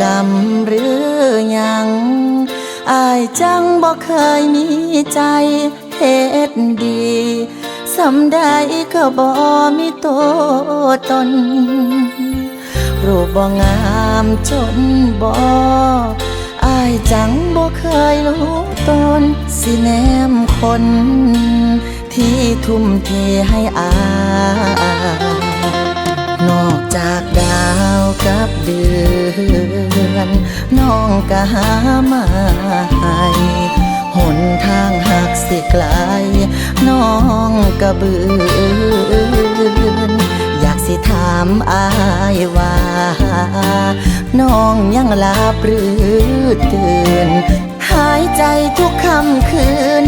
กรรมหรือยัง อายจังบ่เคยมีใจเฮ็ดดีสำใดก็บ่มีตัวตน รูปบ่งามจนบ่อายจังบ่เคยรู้ตนสิแนมคน ที่ทุ่มเทให้อาย อนน้องก็หามาให้หนทางหักสิไกลน้องก็เบือนอยากสิถามอายว่าน้องยังลับหรือตื่นหายใจทุกคำคืน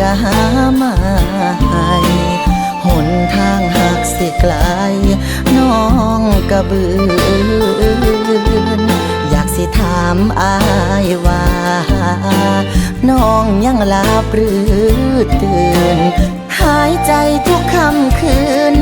ก็หามาให้หนทางหักสิไกล น้องก็เบือนอยากสิถามอายว่า น้องยังหลับหรือตื่น หายใจทุกคำคืน